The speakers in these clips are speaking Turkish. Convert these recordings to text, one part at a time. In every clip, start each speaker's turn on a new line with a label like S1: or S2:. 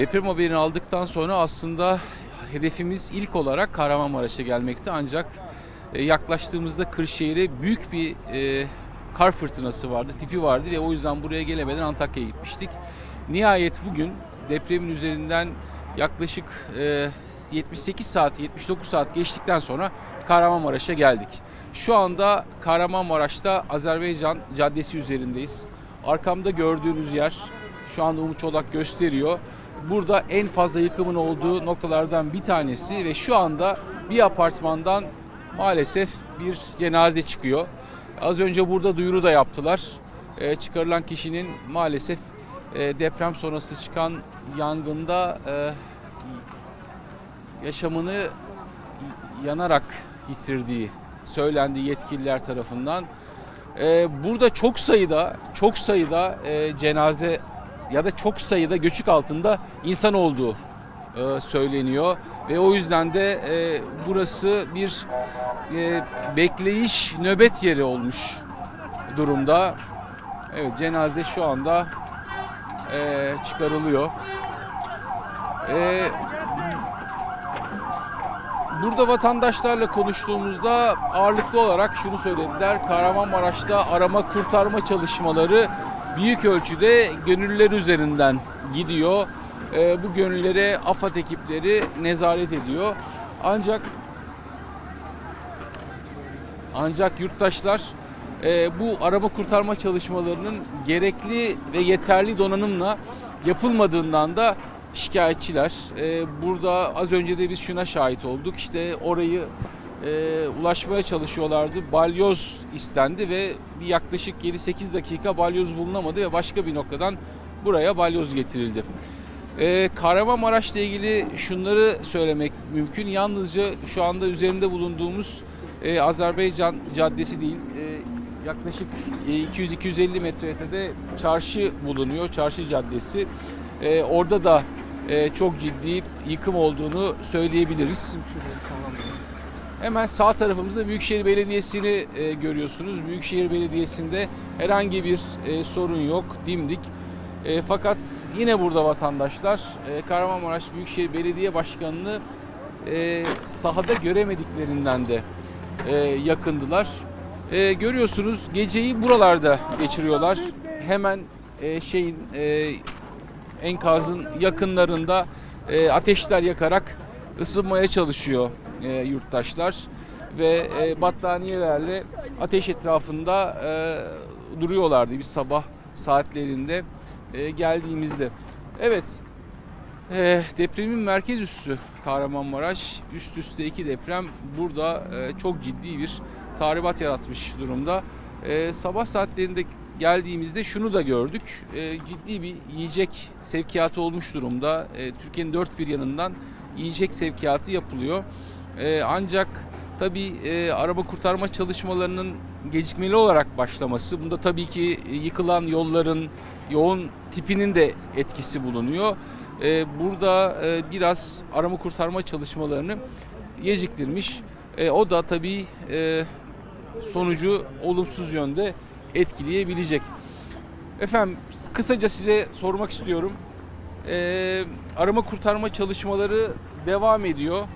S1: Deprem haberini aldıktan sonra aslında hedefimiz ilk olarak Kahramanmaraş'a gelmekti ancak e, yaklaştığımızda Kırşehir'e büyük bir e, kar fırtınası vardı, tipi vardı ve o yüzden buraya gelemeden Antakya'ya gitmiştik. Nihayet bugün depremin üzerinden yaklaşık e, 78 saat, 79 saat geçtikten sonra Kahramanmaraş'a geldik. Şu anda Kahramanmaraş'ta Azerbaycan Caddesi üzerindeyiz. Arkamda gördüğünüz yer şu anda Umut Çolak gösteriyor. Burada en fazla yıkımın olduğu noktalardan bir tanesi ve şu anda bir apartmandan maalesef bir cenaze çıkıyor. Az önce burada duyuru da yaptılar. Ee, çıkarılan kişinin maalesef e, deprem sonrası çıkan yangında e, yaşamını yanarak yitirdiği söylendi yetkililer tarafından. Ee, burada çok sayıda çok sayıda e, cenaze ya da çok sayıda göçük altında insan olduğu e, söyleniyor ve o yüzden de e, burası bir e, bekleyiş nöbet yeri olmuş durumda. Evet cenaze şu anda e, çıkarılıyor. E, Burada vatandaşlarla konuştuğumuzda ağırlıklı olarak şunu söylediler. Kahramanmaraş'ta arama kurtarma çalışmaları büyük ölçüde gönüllüler üzerinden gidiyor. Ee, bu gönüllere AFAD ekipleri nezaret ediyor. Ancak ancak yurttaşlar e, bu arama kurtarma çalışmalarının gerekli ve yeterli donanımla yapılmadığından da şikayetçiler. E, burada az önce de biz şuna şahit olduk. İşte orayı e, ulaşmaya çalışıyorlardı. Balyoz istendi ve bir yaklaşık 7-8 dakika balyoz bulunamadı ve başka bir noktadan buraya balyoz getirildi. Ee, Kahramanmaraş'la ilgili şunları söylemek mümkün. Yalnızca şu anda üzerinde bulunduğumuz e, Azerbaycan Caddesi değil, e, yaklaşık e, 200-250 metre ötede çarşı bulunuyor, çarşı caddesi. E, orada da e, çok ciddi yıkım olduğunu söyleyebiliriz. Hemen sağ tarafımızda Büyükşehir Belediyesi'ni e, görüyorsunuz. Büyükşehir Belediyesi'nde herhangi bir e, sorun yok, dimdik. E, fakat yine burada vatandaşlar e, Kahramanmaraş Büyükşehir Belediye Başkanı'nı e, sahada göremediklerinden de e, yakındılar. E, görüyorsunuz geceyi buralarda geçiriyorlar. Hemen e, şeyin e, enkazın yakınlarında e, ateşler yakarak ısınmaya çalışıyor e, yurttaşlar ve e, battaniyelerle ateş etrafında e, duruyorlardı bir sabah saatlerinde e, geldiğimizde. Evet, e, depremin merkez üssü Kahramanmaraş. Üst üste iki deprem burada e, çok ciddi bir tahribat yaratmış durumda. E, sabah saatlerinde geldiğimizde şunu da gördük. E, ciddi bir yiyecek sevkiyatı olmuş durumda. E, Türkiye'nin dört bir yanından yiyecek sevkiyatı yapılıyor. E, ancak tabii e, araba kurtarma çalışmalarının gecikmeli olarak başlaması, bunda tabii ki yıkılan yolların yoğun tipinin de etkisi bulunuyor. E, burada e, biraz arama kurtarma çalışmalarını geciktirmiş. E, o da tabii e, sonucu olumsuz yönde etkileyebilecek. Efendim kısaca size sormak istiyorum. E, arama kurtarma çalışmaları devam ediyor.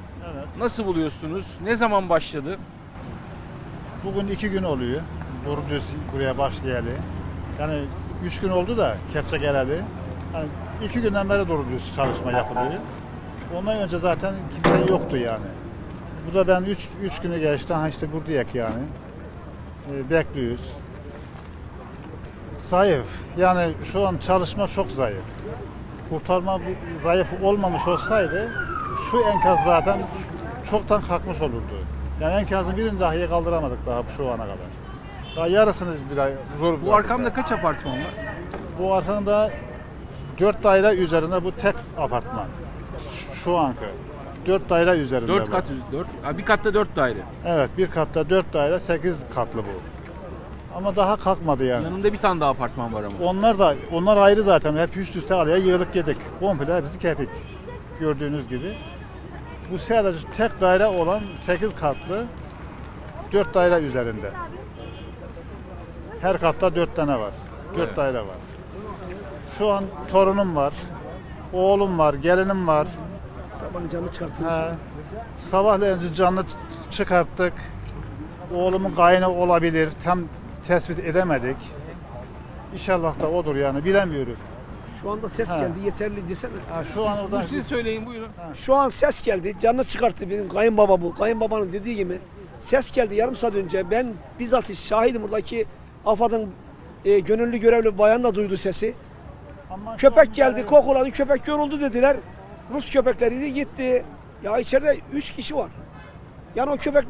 S1: Nasıl buluyorsunuz? Ne zaman başladı?
S2: Bugün iki gün oluyor. Burcu buraya başlayalı. Yani üç gün oldu da kepse geleli. Yani iki günden beri doğru çalışma yapılıyor. Ondan önce zaten kimse yoktu yani. Burada ben üç, üç günü geçti. Ha işte buradayız yani. Ee, bekliyoruz. Zayıf. Yani şu an çalışma çok zayıf. Kurtarma bu- zayıf olmamış olsaydı şu enkaz zaten çoktan kalkmış olurdu. Yani enkazın birini dahi kaldıramadık daha şu ana kadar. Daha yarısını bile zor
S1: Bu arkamda kaç apartman var?
S2: Bu arkanda dört daire üzerinde bu tek apartman. Şu- Şu anki. Dört daire üzerinde.
S1: 4
S2: bu.
S1: kat, 4, bir katta 4 daire.
S2: Evet bir katta dört daire sekiz katlı bu. Ama daha kalkmadı yani.
S1: Yanında bir tane daha apartman var ama.
S2: Onlar da onlar ayrı zaten. Hep üst üste araya yığılıp yedik. Komple hepsi kepik. Gördüğünüz gibi. Bu sadece tek daire olan 8 katlı 4 daire üzerinde. Her katta 4 tane var. 4
S1: Evet.
S2: daire var. Şu an torunum var. Oğlum var, gelinim var.
S3: Sabahın canını çıkarttın.
S2: He. Sabahleyin canlı ç- çıkarttık. Oğlumun kayını olabilir. Tam tespit edemedik. İnşallah da odur yani bilemiyoruz.
S3: Şu anda ses
S2: Ha.
S3: geldi yeterli desene.
S2: Ha, şu an
S1: Bu
S2: oradan
S1: siz söyleyin buyurun.
S3: Şu an ses geldi. Canını çıkarttı benim kayınbaba bu. Kayınbabanın dediği gibi. Ses geldi yarım saat önce. Ben bizzat şahidim buradaki AFAD'ın e, gönüllü görevli bayan da duydu sesi.
S2: Ama şu
S3: Köpek geldi, kokuladı, köpek yoruldu dediler. Rus köpekleriydi gitti. Ya içeride 3 kişi var. Yani o köpek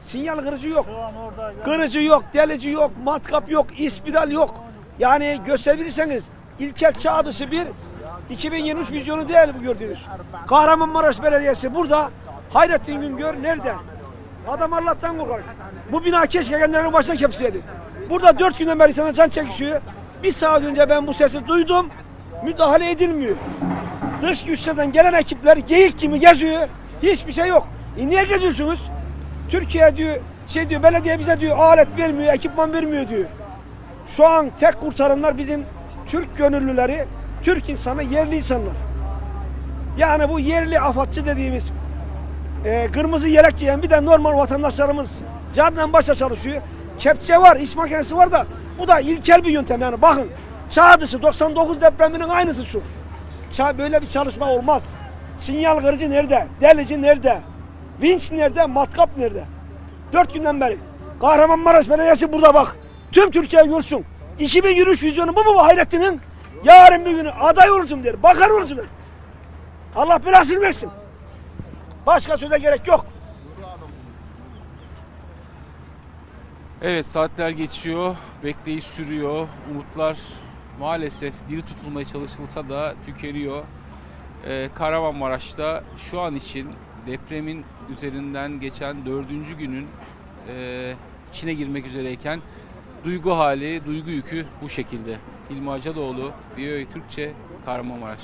S3: sinyal kırıcı yok.
S2: Şu an orada
S3: Kırıcı yok, delici yok, matkap yok, ispiral yok. Yani gösterebilirseniz İlker Çağ dışı bir 2023 vizyonu değil bu gördüğünüz. Kahramanmaraş Belediyesi burada. Hayrettin Güngör nerede? Adam Allah'tan korkar. Bu bina keşke kendilerinin başına kepseydi. Burada dört günden beri sana can çekişiyor. Bir saat önce ben bu sesi duydum. Müdahale edilmiyor. Dış güçlerden gelen ekipler geyik gibi geziyor. Hiçbir şey yok. E niye geziyorsunuz? Türkiye diyor, şey diyor, belediye bize diyor alet vermiyor, ekipman vermiyor diyor. Şu an tek kurtaranlar bizim Türk gönüllüleri, Türk insanı, yerli insanlar. Yani bu yerli afatçı dediğimiz e, kırmızı yelek giyen bir de normal vatandaşlarımız canla başa çalışıyor. Kepçe var, iş makinesi var da bu da ilkel bir yöntem yani bakın. Çağ dışı 99 depreminin aynısı şu. Ça böyle bir çalışma olmaz. Sinyal kırıcı nerede? Delici nerede? Vinç nerede? Matkap nerede? Dört günden beri. Kahramanmaraş Belediyesi burada bak. Tüm Türkiye görsün. 2023 vizyonu bu mu bu Hayrettin'in? Yarın bir günü aday olacağım der. Bakan olacağım der. Allah belasını versin. Başka söze gerek yok.
S1: Evet saatler geçiyor, bekleyiş sürüyor, umutlar maalesef diri tutulmaya çalışılsa da tükeniyor. Ee, Kahramanmaraş'ta şu an için depremin üzerinden geçen dördüncü günün e, içine girmek üzereyken duygu hali, duygu yükü bu şekilde. İlmi Acadoğlu, BYD Türkçe, Kahramanmaraş.